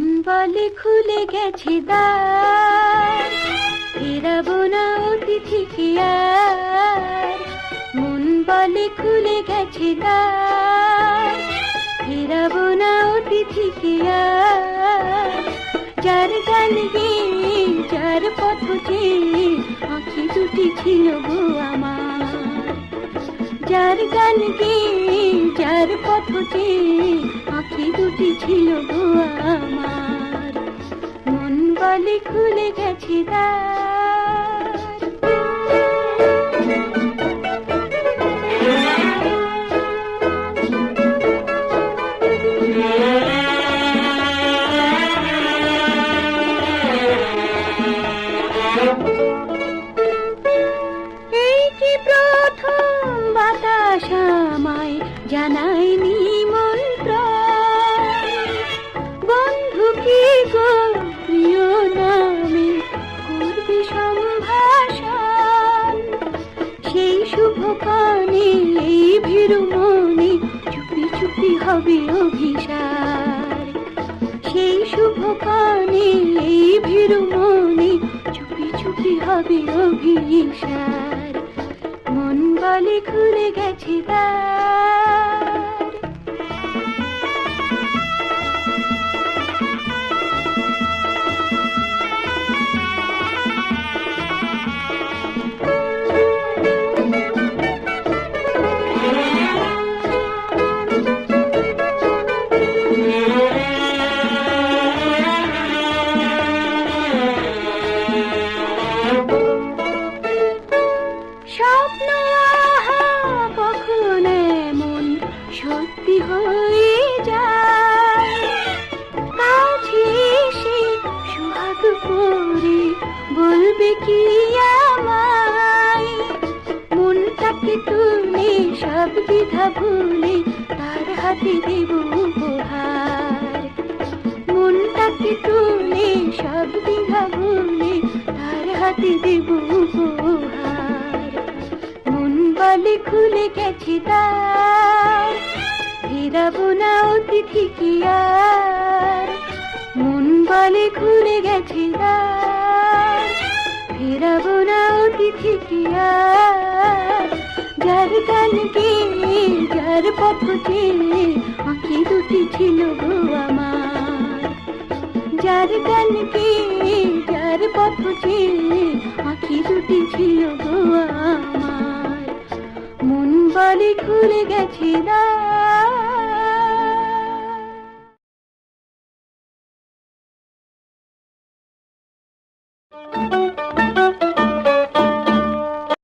বলে খুলে গেছে দ্বার। ফেরাবো না অতিথিকে আর? মন বলে খুলে গেছে দ্বার। ফেরাবো না অতিথিকে আর? যার গান গেয়ে যার পথ আঁখি দুটি ছিল গো আমার। যার গান গেয়ে পথ আঁখি দুটি ছিল আমার। মন বলে খুলে গেছে এই কানে এই ভীরু মনে, চুপি চুপি হবে অভিসার। সেই শুভ কানে, এই ভীরু মনে, চুপি চুপি হবে অভিসার। মন বলে ঘুরে গেছে তার। স্বপ্ন আহা সত্যি হয়ে যায়। বলবে কি মনটাকে তুলে সব দ্বিধা ভুলে তার হাতে দেব উপহার। মনটাকে তুলে সব দ্বিধা ভুলে তার হাতে দেব বলে খুলে গেছে তার। ফেরাবো না অতিথি কি আর। মন বলে খুলে গেছে তার। ফেরাবো না অতিথি কি আর। যার গেয়ে, যার পথ আঁখি দুটি ছিল গো আমার। যার যার আঁখি দুটি ছিল গো আমার। বলে খুলে গেছে দ্বার